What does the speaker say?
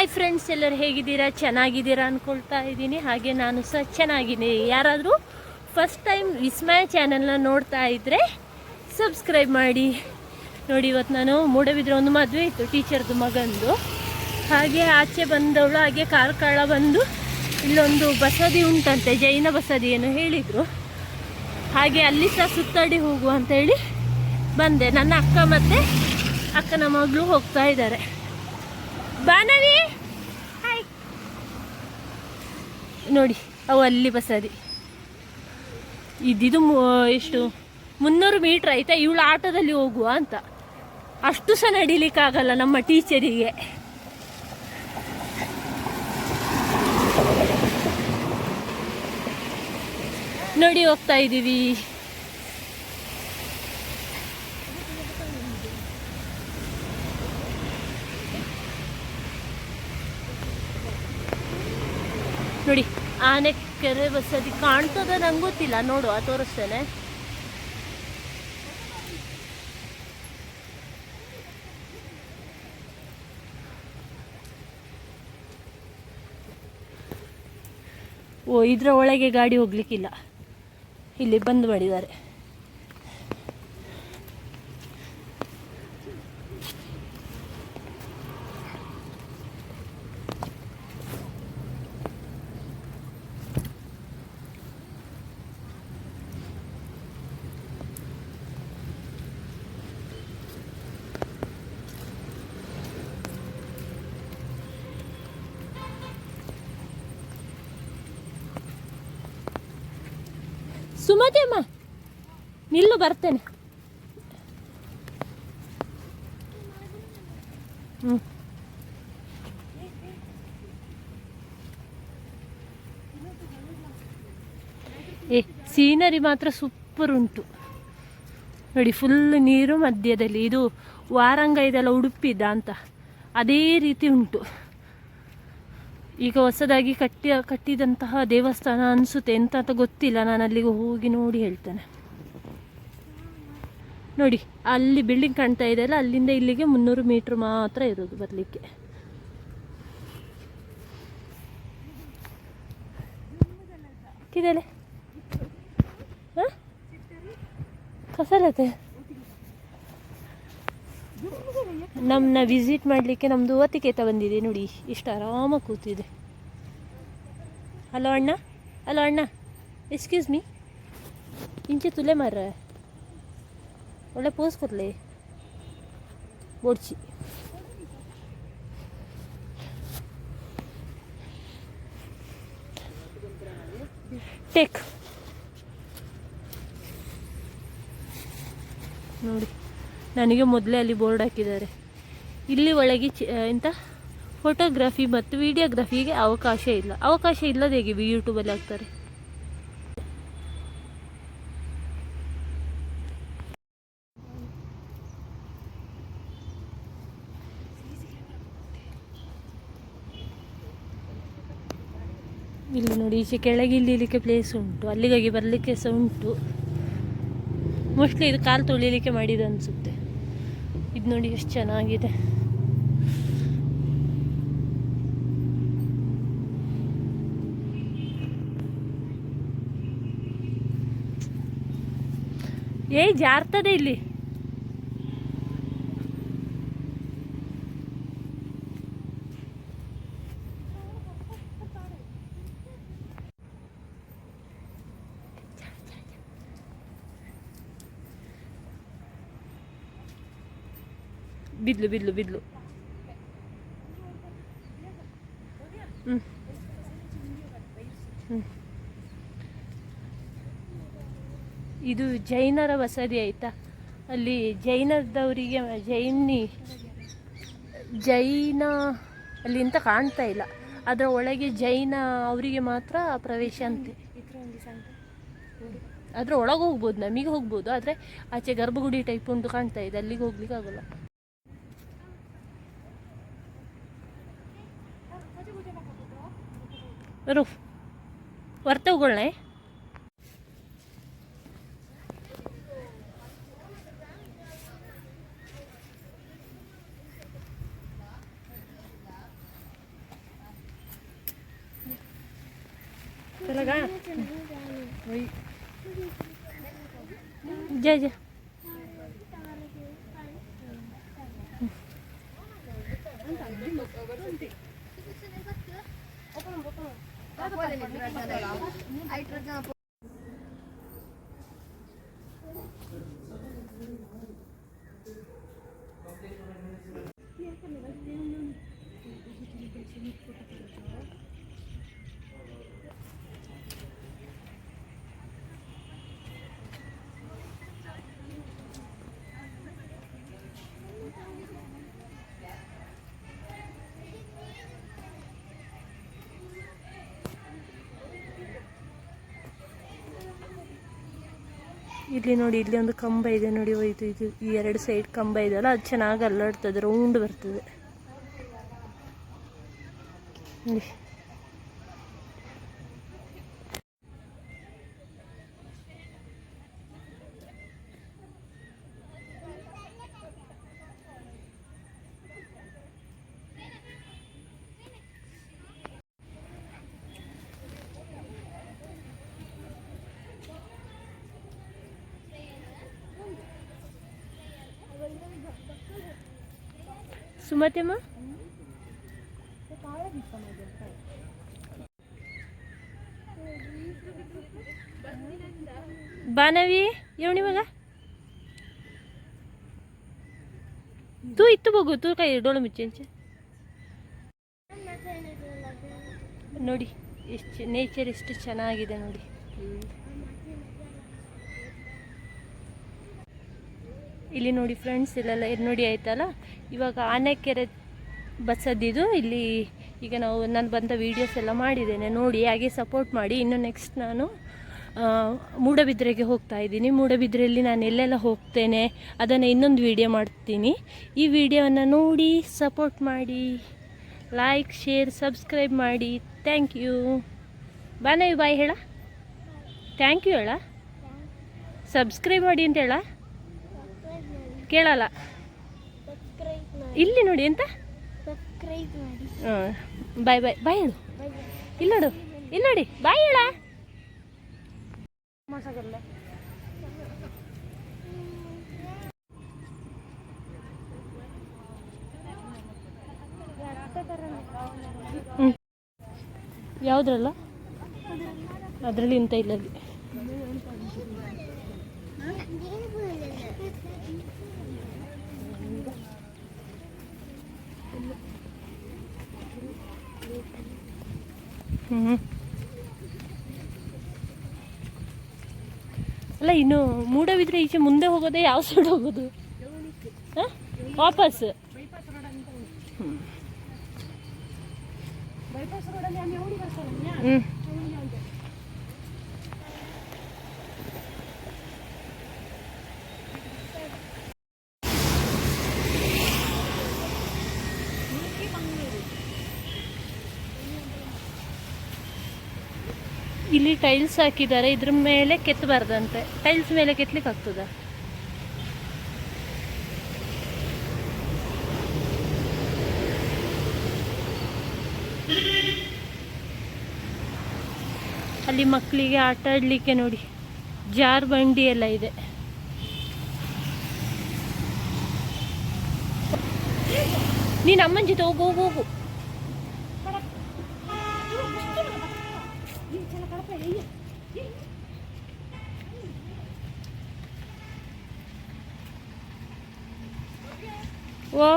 Hi friends ಎಲ್ಲರೂ ಹೇಗಿದ್ದೀರಾ? ಚೆನ್ನಾಗಿದ್ದೀರಾ ಅಂದ್ಕೊಳ್ತಾ ಇದ್ದೀನಿ. ಹಾಗೆ ನಾನು ಸಹ ಚೆನ್ನಾಗಿದ್ದೀನಿ. ಯಾರಾದರೂ ಫಸ್ಟ್ ಟೈಮ್ ವಿಸ್ಮಯ ಚಾನಲ್ನ ನೋಡ್ತಾ ಇದ್ದರೆ ಸಬ್ಸ್ಕ್ರೈಬ್ ಮಾಡಿ. ನೋಡಿ, ಇವತ್ತು ನಾನು ಮೂಡಬಿದ್ರೆ ಒಂದು ಮದುವೆ ಇತ್ತು ಟೀಚರ್ದು ಮಗಂದು. ಹಾಗೆ ಆಚೆ ಬಂದವಳು, ಹಾಗೆ ಕಾರ್ಕಳ ಬಂದು ಇಲ್ಲೊಂದು ಬಸದಿ ಉಂಟಂತೆ, ಜೈನ ಬಸದಿ ಏನು ಹೇಳಿದರು. ಹಾಗೆ ಅಲ್ಲಿ ಸಹ ಸುತ್ತಾಡಿ ಹೋಗು ಅಂತೇಳಿ ಬಂದೆ. ನನ್ನ ಅಕ್ಕ ಮತ್ತು ಅಕ್ಕನ ಮಗಳು ಹೋಗ್ತಾ ಇದ್ದಾರೆ. ಬಾನವಿ? ಹಾಯ್ ನೋಡಿ ಅವು ಅಲ್ಲಿ ಬಸದಿ. ಇದ್ದಿದ್ದು ಎಷ್ಟು? ಮುನ್ನೂರು ಮೀಟ್ರ್ ಆಯ್ತಾ ಇವಳು ಆಟೋದಲ್ಲಿ ಹೋಗುವ ಅಂತ. ಅಷ್ಟು ಸಹ ನಡಿಲಿಕ್ಕಾಗಲ್ಲ ನಮ್ಮ ಟೀಚರಿಗೆ. ನೋಡಿ ಹೋಗ್ತಾ ಇದ್ದೀವಿ ನೋಡಿ ಆನೆ ಕೆರೆ ಬಸದಿ ಕಾಣ್ತದ ನಂಗೆ ಗೊತ್ತಿಲ್ಲ. ನೋಡುವ ತೋರಿಸ್ತೇನೆ. ಓ, ಇದರ ಒಳಗೆ ಗಾಡಿ ಹೋಗ್ಲಿಕ್ಕಿಲ್ಲ. ಇಲ್ಲಿ ಬಂದ್ ಮಾಡಿದ್ದಾರೆ. ಸುಮತಿ ಅಮ್ಮ ನಿಲ್ಲು ಬರ್ತೇನೆ. ಏ, ಸೀನರಿ ಮಾತ್ರ ಸೂಪರ್ ಉಂಟು. ನೋಡಿ ಫುಲ್ ನೀರು ಮಧ್ಯದಲ್ಲಿ. ಇದು ವಾರಂಗ ಇದೆಲ್ಲ ಉಡುಪಿದ ಅಂತ. ಅದೇ ರೀತಿ ಉಂಟು. ಈಗ ಹೊಸದಾಗಿ ಕಟ್ಟಿ, ಕಟ್ಟಿದಂತಹ ದೇವಸ್ಥಾನ ಅನಿಸುತ್ತೆ ಎಂತ ಅಂತ ಗೊತ್ತಿಲ್ಲ. ನಾನು ಅಲ್ಲಿಗೆ ಹೋಗಿ ನೋಡಿ ಹೇಳ್ತೇನೆ. ನೋಡಿ, ಅಲ್ಲಿ ಬಿಲ್ಡಿಂಗ್ ಕಾಣ್ತಾ ಇದೆಯಲ್ಲ ಅಲ್ಲಿಂದ ಇಲ್ಲಿಗೆ ಮುನ್ನೂರು ಮೀಟ್ರ್ ಮಾತ್ರ ಇರೋದು ಬರಲಿಕ್ಕೆ. ಕಿದೆಲೆ ಕಸಲತೆ ನಮ್ಮನ್ನ ವಿಸಿಟ್ ಮಾಡಲಿಕ್ಕೆ ನಮ್ಮದು ಅತಿಕೇತ ಬಂದಿದೆ ನೋಡಿ. ಇಷ್ಟು ಆರಾಮಾಗಿ ಕೂತಿದೆ. ಹಲೋ ಅಣ್ಣ? ಹಲೋ ಅಣ್ಣ? ಎಕ್ಸ್ಕ್ಯೂಸ್ ಮೀ ಇಂಚೆ ತುಲೆ ಮಾರ ಒಳ್ಳೆ ಪೋಸ್ ಕೊಡ್ಲಿ? ಬೋಡ್ಚಿ ಟೇಕ್ ನೋಡಿ ನನಗೆ ಮೊದಲೇ ಅಲ್ಲಿ ಬೋರ್ಡ್ ಹಾಕಿದ್ದಾರೆ. ಇಲ್ಲಿ ಒಳಗೆ ಚಿ ಎಂತ? ಫೋಟೋಗ್ರಫಿ ಮತ್ತು ವಿಡಿಯೋಗ್ರಫಿಗೆ ಅವಕಾಶ ಇಲ್ಲ. ಅವಕಾಶ ಇಲ್ಲದ ಹೇಗೆ ಯೂಟ್ಯೂಬಲ್ಲಿ ಹಾಕ್ತಾರೆ? ಇಲ್ಲಿ ನೋಡಿ ಈಚೆ ಕೆಳಗೆ ಇಲ್ಲಿಲಿಕ್ಕೆ ಪ್ಲೇಸ್ ಉಂಟು. ಅಲ್ಲಿಗಾಗಿ ಬರಲಿಕ್ಕೆ ಸಹ ಉಂಟು. ಮೋಸ್ಟ್ಲಿ ಇದು ಕಾಲು ತೊಳಿಲಿಕ್ಕೆ ಮಾಡಿದ್ದು ಅನಿಸುತ್ತೆ. ಇದು ನೋಡಿ ಎಷ್ಟು ಚೆನ್ನಾಗಿದೆ. ಏಯ್ ಜಾರ್ತದೆ ಇಲ್ಲಿ. ಬಿದ್ಲು ಬಿದ್ಲು ಬಿದ್ಲು. ಇದು ಜೈನರ ವಸತಿ ಆಯ್ತಾ? ಅಲ್ಲಿ ಜೈನದವರಿಗೆ ಜೈನಿ, ಜೈನ ಅಲ್ಲಿ ಅಂತ ಕಾಣ್ತಾ ಇಲ್ಲ. ಅದರ ಒಳಗೆ ಜೈನ ಅವರಿಗೆ ಮಾತ್ರ ಪ್ರವೇಶ ಅಂತೆ. ಅದ್ರ ಒಳಗೆ ಹೋಗ್ಬೋದು, ನಮಗೆ ಹೋಗ್ಬೋದು. ಆದರೆ ಆಚೆ ಗರ್ಭಗುಡಿ ಟೈಪ್ ಉಂಟು ಕಾಣ್ತಾ ಇದೆ, ಅಲ್ಲಿಗೆ ಹೋಗ್ಲಿಕ್ಕೆ ಆಗೋಲ್ಲ Aduh. Warte ugul nih. Talaga. Uy. Ja hydrogen ಇಲ್ಲಿ ನೋಡಿ, ಇಲ್ಲಿ ಒಂದು ಕಂಬ ಇದೆ ನೋಡಿ ಇದು ಇದು ಈ ಎರಡು ಸೈಡ್ ಕಂಬ ಇದೆಯಲ್ಲ, ಅದು ಚೆನ್ನಾಗಿ ಅಲ್ಲಾಡ್ತದೆ ರೌಂಡ್ ಬರ್ತದೆ. ಸುಮತಿಯಮ್ಮ ಬಾನವಿ ಯವ್ಣಿ ಮಗ ತೂ, ಇತ್ತು ಬಗು ತೂ ಕೈ ಡೋಳು ಮುಚ್ಚೆ ನೋಡಿ, ಎಷ್ಟು ನೇಚರ್ ಎಷ್ಟು ಚೆನ್ನಾಗಿದೆ ನೋಡಿ. ಇಲ್ಲಿ ನೋಡಿ ಫ್ರೆಂಡ್ಸ್ ಇಲ್ಲೆಲ್ಲ ನೋಡಿ ಆಯ್ತಲ್ಲ? ಇವಾಗ ಆನೆಕೆರೆ ಬಸ್ಸದ್ದಿದು ಇಲ್ಲಿ ಈಗ ನಾವು ನಾನು ಬಂದ ವೀಡಿಯೋಸ್ ಎಲ್ಲ ಮಾಡಿದ್ದೇನೆ. ನೋಡಿ, ಹಾಗೆ ಸಪೋರ್ಟ್ ಮಾಡಿ. ಇನ್ನು ನೆಕ್ಸ್ಟ್ ನಾನು ಮೂಡಬಿದ್ರೆಗೆ ಹೋಗ್ತಾ ಇದ್ದೀನಿ. ಮೂಡಬಿದ್ರೆಯಲ್ಲಿ ನಾನು ಎಲ್ಲೆಲ್ಲ ಹೋಗ್ತೇನೆ, ಅದನ್ನು ಇನ್ನೊಂದು ವಿಡಿಯೋ ಮಾಡ್ತೀನಿ. ಈ ವಿಡಿಯೋವನ್ನು ನೋಡಿ ಸಪೋರ್ಟ್ ಮಾಡಿ ಲೈಕ್ ಶೇರ್ ಸಬ್ಸ್ಕ್ರೈಬ್ ಮಾಡಿ. ಥ್ಯಾಂಕ್ ಯು ಬಾನವಿ ಬಾಯ್ ಹೇಳ. ಥ್ಯಾಂಕ್ ಯು ಹೇಳ. ಸಬ್ಸ್ಕ್ರೈಬ್ ಮಾಡಿ ಅಂತ ಹೇಳ. ಕೇಳಲ್ಲ. ಇಲ್ಲಿ ನೋಡಿ ಎಂತ? ಹಾಂ ಬಾಯ್ ಬಾಯ್ ಬಾಯ್ ಹೇಳು. ಇಲ್ಲಿ ನೋಡು, ಇಲ್ಲಿ ನೋಡಿ ಬಾಯ್ ಹೇಳ. ಯಾವ್ದ್ರಲ್ಲ? ಅದರಲ್ಲಿ ಇಲ್ಲ ಅಲ್ಲಿ ಹ್ಞೂ ಅಲ್ಲ ಇನ್ನು ಮೂಡವಿದ್ರೆ ಈಚೆ ಮುಂದೆ ಹೋಗೋದೇ ಯಾವ ಸೈಡ್ ಹೋಗೋದು ಹ? ವಾಪಸ್ ಹ್ಮ್. ಇಲ್ಲಿ ಟೈಲ್ಸ್ ಹಾಕಿದ್ದಾರೆ, ಇದ್ರ ಮೇಲೆ ಕೆತ್ತಬಾರ್ದಂತೆ. ಟೈಲ್ಸ್ ಮೇಲೆ ಕೆತ್ತಲಿಕ್ಕೆ ಆಗ್ತದ? ಅಲ್ಲಿ ಮಕ್ಕಳಿಗೆ ಆಟ ಆಡಲಿಕ್ಕೆ ನೋಡಿ. ಜಾರ್ ಬಂಡಿ ಎಲ್ಲ ಇದೆ. ನೀನು ಅಮ್ಮನ ಜೊತೆ ಹೋಗು ಹೋಗು ಹೋಗು. ಓ